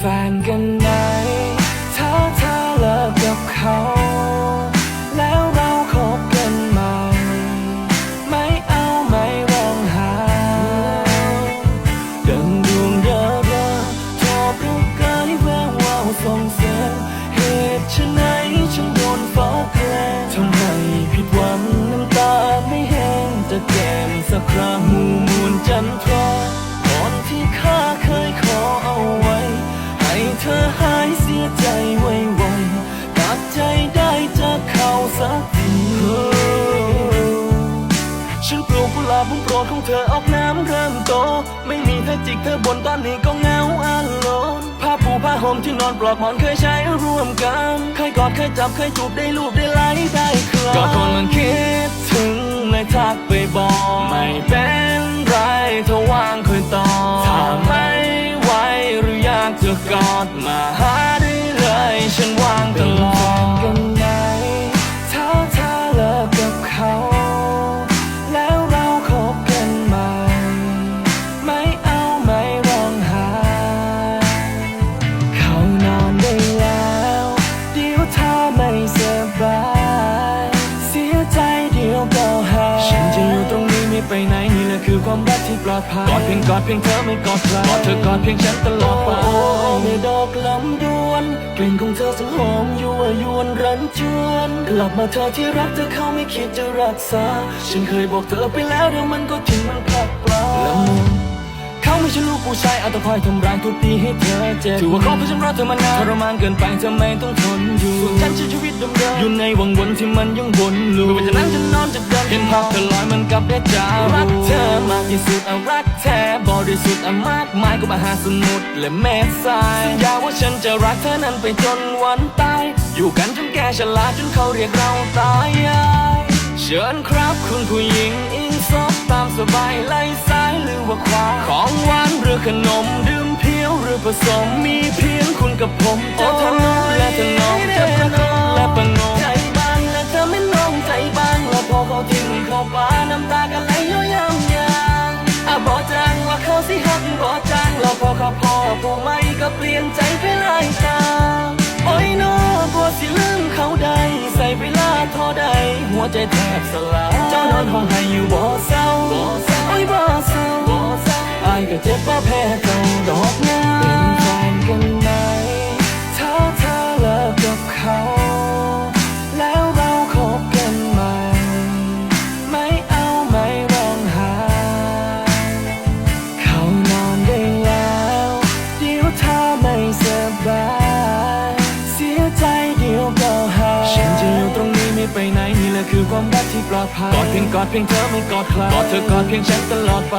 แฟนกันไหมถ้าเธอเลิกกับเขา แล้วเราคบกันใหม่ ไม่เอาไม่ร้องห้ดังดวงดาวดาวทอประกายแวววาวส่องแสงเหตุไฉนฉันโดนฟ้าแกล้งทำให้ผิดหวังน้ำตาไม่แห้งจะแก้มสักครั้ง เธอออกน้ำเริ่มโต ไม่มีเธอจิกเธอบนตอนนี้ก็เงาอันโลนผ้าปูผ้าห่มที่นอนปลอกหมอนเคยใช้ร่วมกัน เคยกอดเคยจับเคยจูบได้ลูบได้ไล่ได้คลาก็คนมันคิดถึงเลยทักไปบอก ไม่เป็นไรถ้าว่างค่อยตอบถ้าไม่ไหวหรืออยากจะกอดมาหา ลอดภัยกอดเพียงกอดเพียงเธอไม่กอดใครกอดเธอกอดเพียงฉันตลอดไปในดอกลำดวนกลิ่นของเธอสังหอมยั่วยวนรันจวนกลับมาเธอที่รักเธอเขาไม่คิดจะรักษา ฉันเคยบอกเธอไปแล้วเดี๋ยวมันก็ทิ้งมันพลัดพรากละมุนเขาไม่ใช่ลูกผู้ชายเอาแต่คอยทำร้ายทุบตีให้เธอเจ็บถือว่าเขาเพราะฉันรอเธอมานานทรมานเกินไปทำไมต้องทนอยู่ส่วนฉันใช้ชีวิตเดิมๆอยู่ในวังวนที่มันยังวนลูปไม่ว่าจะนั่งจะนอนจะเดิน เห็นภาพเธอลอยมันกับเดจารักเธอมากที่สุดอารักแท้บริสุทธิ์เอามากมายก็มาหาสมุทรและแม่ทรายสัญญาว่าฉันจะรักเธอนั้นไปจนวันตาย อยู่กันจนแก่ชราจนเขาเรียกเราตายายเชิญครับคุณผู้หญิงอิงซอบตามสบายไล่ซ้ายหรือว่าขวาของหวานหรือขนมดื่มเพียวหรือผสมมีเพียงคุณกับผมโอ้ทนมและทนมจะประนมและ ใจแทบสลายเจ้านอนห้องให้อยู่บ่เศร้าโอ้ยบ่เศร้าอายก็เจ็บบ่แพ้เจ้าดอกนะเป็นแฟนกันไหมถ้าเธอเลิกกับเขา แล้วเราคบกันใหม่ ไม่เอาไม่ร้องไห้เขานอนได้แล้ว เดี๋ยวถ้าไม่สบาย เสียใจเดี๋ยวก็หายฉันจะอยู่ตรงนี้ไม่ไปไหน นี่แหละคือความรักที่ปลอดภัยกอดเพียงกอดเพียงเธอไม่กอดใครกอดเธอกอดเพียงฉันตลอดไป